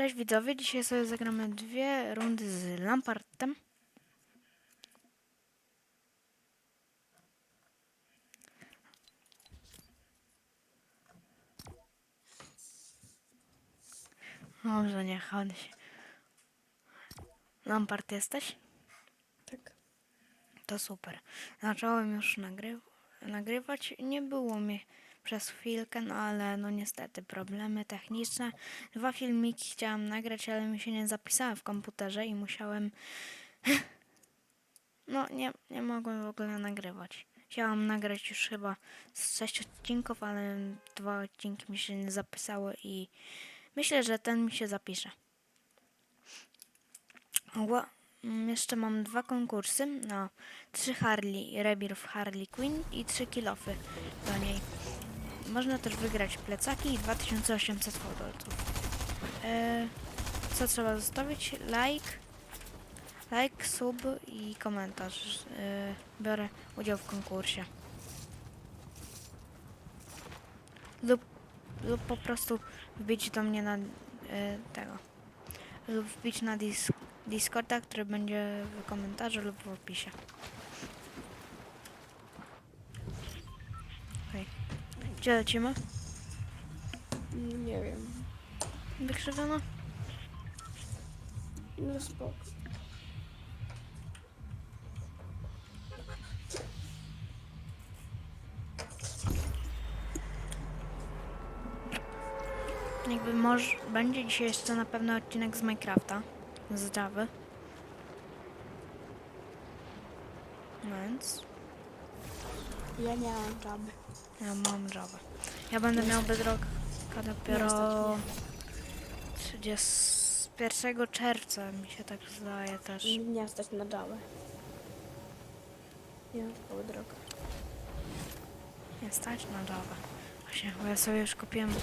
Cześć widzowie, dzisiaj sobie zagramy dwie rundy z Lampartem. Dobrze, nie chodź. Lampart jesteś? Tak. To super. Zacząłem już nagry nagrywać. Nie było mnie przez chwilkę, no ale no niestety problemy techniczne. Dwa filmiki chciałam nagrać, ale mi się nie zapisałem w komputerze i musiałem. No nie, nie mogłem w ogóle nagrywać. Chciałam nagrać już chyba z sześć odcinków, ale dwa odcinki mi się nie zapisały i myślę, że ten mi się zapisze. Ła- mm, Jeszcze mam dwa konkursy. No, trzy Harley, Rebirth Harley Quinn i trzy kilofy do niej. Można też wygrać plecaki i 2800 fotolców. E, co trzeba zostawić? Like, like, sub i komentarz. E, biorę udział w konkursie. Lub, lub po prostu wbić do mnie na e, tego. Lub wbić na dis Discorda, który będzie w komentarzu lub w opisie. Gdzie lecimy? Nie wiem. Wykrzywiona? No spoko. Jakby może będzie dzisiaj jeszcze na pewno odcinek z Minecrafta. Z Java. Więc Ja nie mam żaby. Ja mam Java. Ja będę miał Bedrocka dopiero 31 czerwca mi się tak zdaje też. Nie stać na żabę. Nie mam droga. Nie stać na Java. Właśnie, bo ja sobie już kupiłem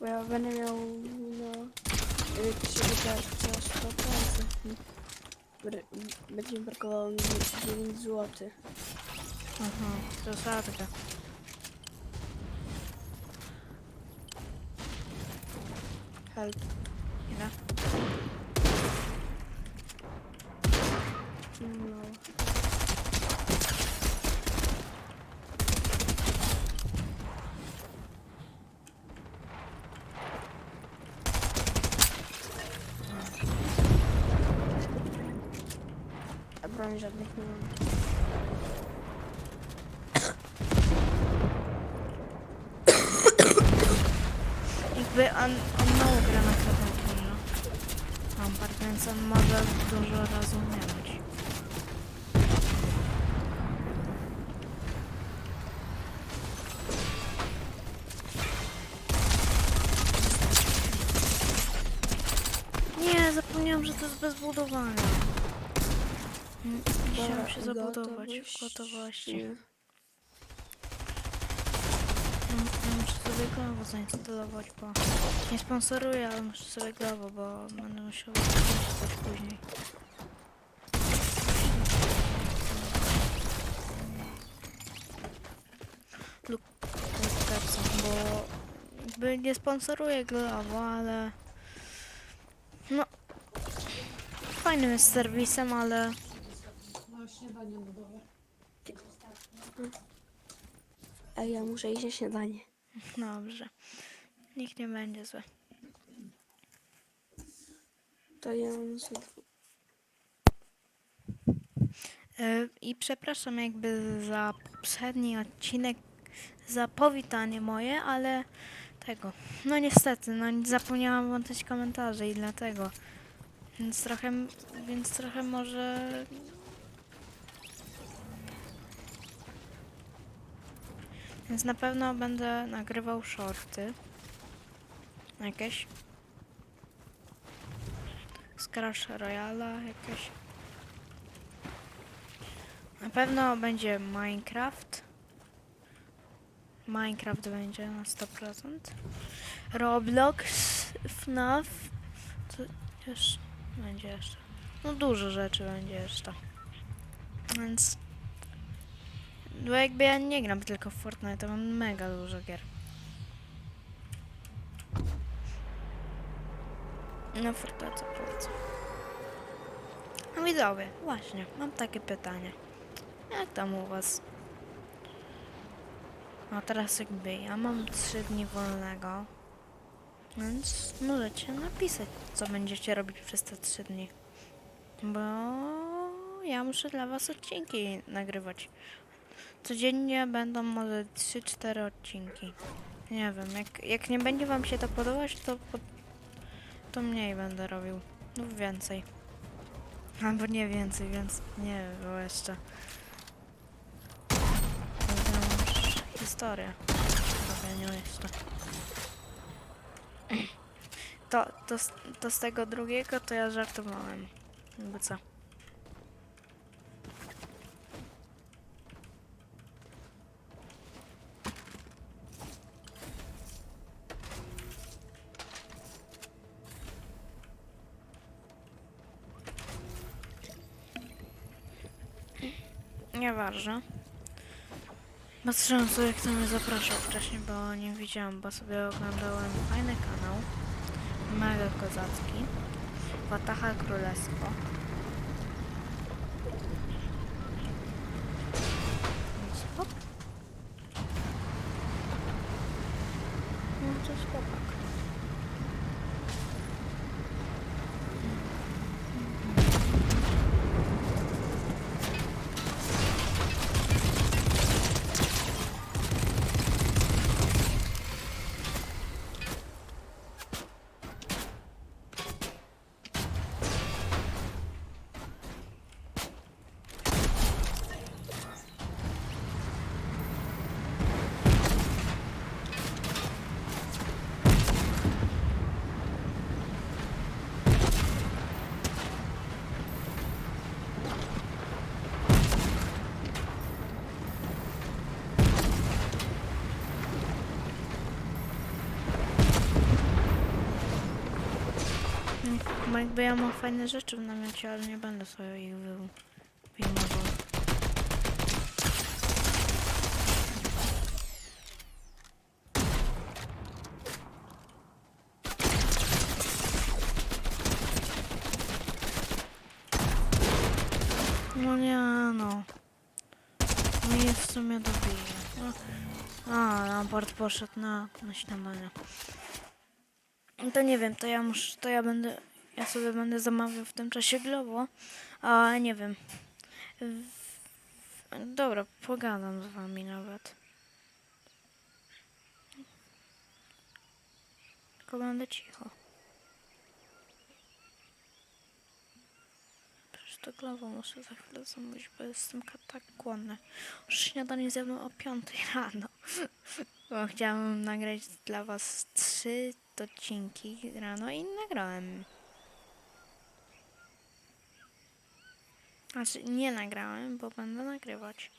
Bo ja będę miał no... y, Się wydać za 100 procent. Będzie brakowało mi 9 zł. Aha, to sadka. Help. Ile? No. A broń żadnych nie mam. Jakby on, on mało gra na klawiaturze. Lampard, więc on może dużo razy umierać. Nie, zapomniałam, że to jest bez budowania. Mm, Musiałam się zabudować w gotowości. Nie. Mm, Muszę sobie Glovo zainstalować, bo nie sponsoruję, ale muszę sobie Glovo, bo będę musiał coś później. Lub Pepsi, bo jakby nie sponsoruję Glovo, ale no fajnym jest serwisem, ale A ja muszę iść na śniadanie. Dobrze. Nikt nie będzie zły. To ja mam. Y, I przepraszam jakby za poprzedni odcinek, za powitanie moje, ale tego. No niestety, no zapomniałam włączyć komentarzy i dlatego. Więc trochę, więc trochę może... Więc na pewno będę nagrywał shorty. Jakieś. Z Crash Royala jakieś. Na pewno będzie Minecraft. Minecraft będzie na 100%. Roblox, FNAF. Co jeszcze będzie jeszcze? No dużo rzeczy będzie jeszcze. Więc... Bo jakby ja nie gram tylko w Fortnite, to mam mega dużo gier. Na fortece polecam. No widzowie, właśnie, mam takie pytanie. Jak tam u was? No teraz jakby ja mam 3 dni wolnego, więc możecie napisać, co będziecie robić przez te 3 dni. Bo ja muszę dla was odcinki nagrywać. Codziennie będą może 3-4 odcinki. Nie wiem, jak, jak nie będzie wam się to podobać, to, to mniej będę robił. Lub więcej. Albo nie więcej, więc nie wiem, jeszcze. To historia. robieniu jeszcze. To, to, to z tego drugiego to ja żartowałem. Jakby co. Nieważne. Patrzyłam sobie, kto mnie zapraszał wcześniej, bo nie widziałam, bo sobie oglądałem fajny kanał. Mega kozacki. Wataha Królestwo. No to jest chłopak. Jakby ja mam fajne rzeczy w namiocie, ale nie będę sobie ich wy- wyjmował. No nie no. Mnie w sumie dobije. No. A, Lampard poszedł na, na śniadanie. To nie wiem, to ja muszę, to ja będę, ja sobie będę zamawiał w tym czasie Globo, a nie wiem. Dobra, pogadam z wami nawet. Tylko będę cicho. Przecież to Globo muszę za chwilę zamówić, bo jestem tak głodny. Już śniadanie zjadłem o 5 rano. Bo chciałam nagrać dla was trzy odcinki rano i nagrałem. Znaczy nie nagrałem, bo będę nagrywać.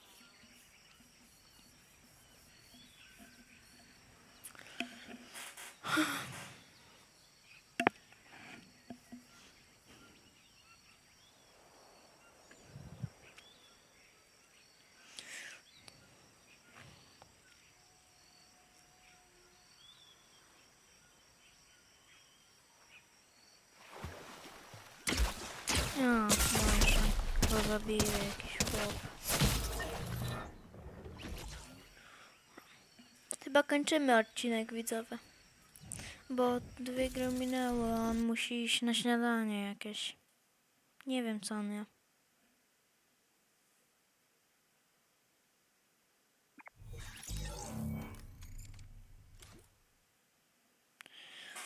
No, To zabije jakiś chłop. Chyba kończymy odcinek widzowy. Bo dwie gry minęły, a on musi iść na śniadanie jakieś. Nie wiem co on je.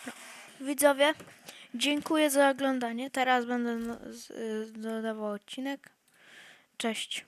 No, Widzowie, dziękuję za oglądanie. Teraz będę no- y, dodawał odcinek. Cześć.